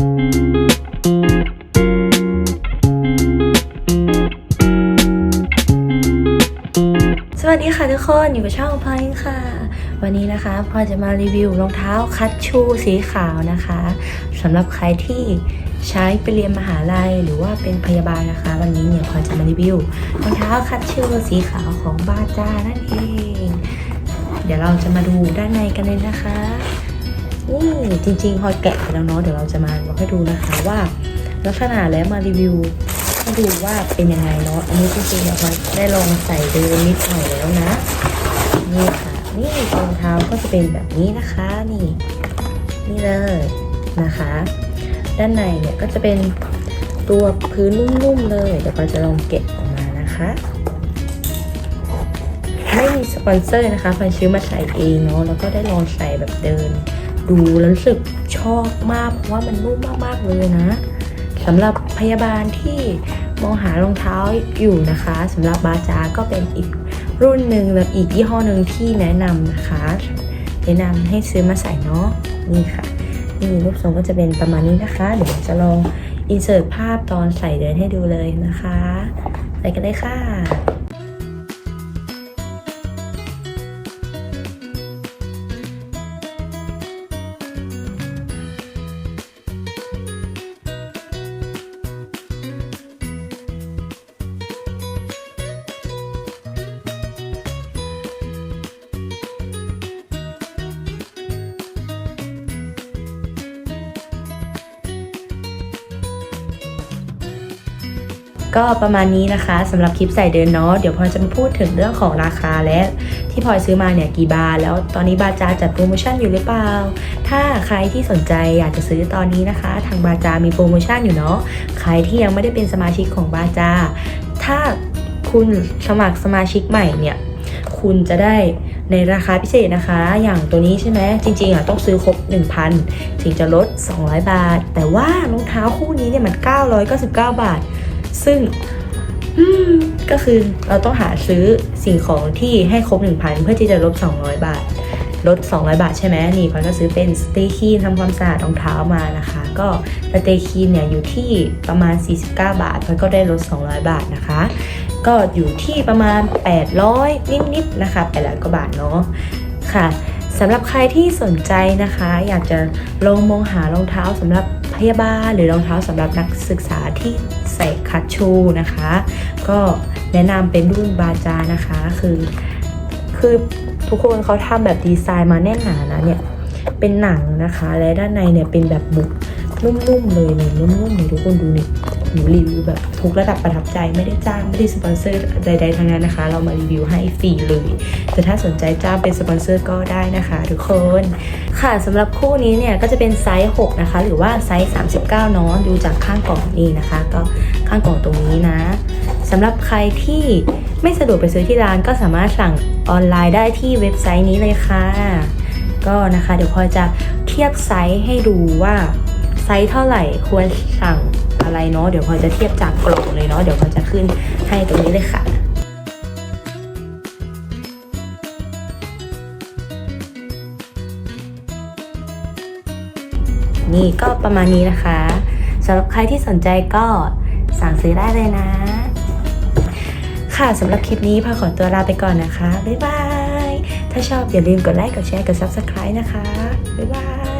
สวัสดีค่ะทุกคน อยู่กับช่องพลอยค่ะ วันนี้นะคะพลอยจะมารีวิวรองเท้าคัตชูสีขาวนะคะสำหรับใครที่ใช้ไปเรียนมหาลัยหรือว่าเป็นพยาบาลนะคะ วันนี้เนี่ยพลอยจะมารีวิวรองเท้าคัตชูสีขาวของบาจานั่นเอง เดี๋ยวเราจะมาดูด้านในกันเลยนะคะ นี่จริงๆพอยแกะไปแล้วเนาะเดี๋ยวเราจะมาบอกให้ดูนะคะว่า ลักษณะแล้วมารีวิวให้ดูว่าเป็นยังไงเนาะอันนี้จริงๆเนี่ยพอยได้ลองใส่เดินนิดหน่อยแล้วนะนี่ค่ะนี่รองเท้าก็จะเป็นแบบนี้นะคะนี่ นี่เลยนะคะ ด้านในเนี่ยก็จะเป็นตัวพื้นนุ่มๆเลยเดี๋ยวเราจะลองเก็บออกมานะคะไม่มีสปอนเซอร์นะคะฟันซื้อมาใส่เองเนาะแล้วก็ได้ลองใส่แบบเดิน ดูแล้วรู้สึกชอบมาก เพราะว่ามันนุ่มมากๆเลยนะสำหรับพยาบาลที่มองหารองเท้าอยู่นะคะสำหรับบาจาก็เป็นอีกรุ่นหนึ่งและอีกยี่ห้อหนึ่งที่แนะนำนะคะ แนะนำให้ซื้อมาใส่เนาะนี่ค่ะนี่รูปทรงก็จะเป็นประมาณนี้นะคะ เดี๋ยวจะลองอินเสิร์ตภาพตอนใส่เดินให้ดูเลยนะคะ ไปกันเลยค่ะ ก็ประมาณนี้นะคะสำหรับคลิปใส่เดินเนาะเดี๋ยวพลอยจะมาพูดถึงเรื่องของราคาและที่พลอยซื้อมาเนี่ยกี่บาทแล้วตอนนี้บาจาจัดโปรโมชั่นอยู่หรือเปล่า ถ้าใครที่สนใจอยากจะซื้อตอนนี้นะคะ ทางบาจามีโปรโมชั่นอยู่เนาะใครที่ยังไม่ได้เป็นสมาชิกของบาจา ถ้าคุณสมัครสมาชิกใหม่เนี่ยคุณจะได้ในราคาพิเศษนะคะ อย่างตัวนี้ใช่ไหมจริงๆอะต้องซื้อครบ 1,000 ถึงจะลด 200 บาท แต่ว่ารองเท้าคู่นี้เนี่ยมัน 999 บาท ซึ่งก็คือเราต้องหาซื้อสิ่งของที่ให้ครบ 1,000 เพื่อที่จะลด200 บาท ลด 200 บาทใช่ไหมนี่พลอยก็ซื้อเป็นสเตคีนทำความสะอาดรองเท้ามานะคะ ก็สเตคีนเนี่ยอยู่ที่ประมาณ 49 บาทพลอยก็ได้ลด 200 บาทนะคะ ก็อยู่ที่ประมาณ 800 นิดๆนะคะ800กว่าบาทเนาะค่ะสำหรับใครที่สนใจนะคะ อยากจะลองมองหารองเท้าสำหรับ พยาบาล หรือรองเท้าสำหรับนักศึกษาที่ใส่คัตชูนะคะ ก็แนะนำเป็นรุ่นบาจานะคะ คือคือทุกคนเขาทำแบบดีไซน์มาแน่นหนานะเนี่ยเป็นหนังนะคะ และด้านในเนี่ยเป็นแบบบุกนุ่มๆเลยเนี่ยนุ่มๆเลยทุกคนดูนี่ หนูรีวิวแบบทุกระดับประทับใจไม่ได้จ้างไม่ได้สปอนเซอร์ใดๆทั้งนั้นนะคะ เรามารีวิวให้ฟรีเลย แต่ถ้าสนใจจ้างเป็นสปอนเซอร์ก็ได้นะคะ ทุกคน ค่ะสำหรับคู่นี้เนี่ยก็จะเป็นไซส์ 6 นะคะ หรือว่าไซส์ 39เนาะดูจากข้างกล่องนี่นะคะ ก็ข้างกล่องตรงนี้นะสำหรับใครที่ไม่สะดวกไปซื้อที่ร้านก็สามารถสั่งออนไลน์ได้ที่เว็บไซต์นี้เลยค่ะ ก็นะคะ เดี๋ยวพอยจะเทียบไซส์ให้ดูว่า ซส์เท่าไหร่ควรสั่งอะไรเนาะเดี๋ยวพอยจะเทียบจากกล่องเลยเนาะเดี๋ยวพอยจะขึ้นให้ตรงนี้เลยค่ะนี่ก็ประมาณนี้นะคะสำหรับใครที่สนใจก็สั่งซื้อได้เลยนะ ค่ะสำหรับคลิปนี้พาขอตัวลาไปก่อนนะคะ บ๊ายบาย ถ้าชอบอย่าลืมกดไลค์ กดแชร์ กด Subscribe นะคะ บ๊ายบาย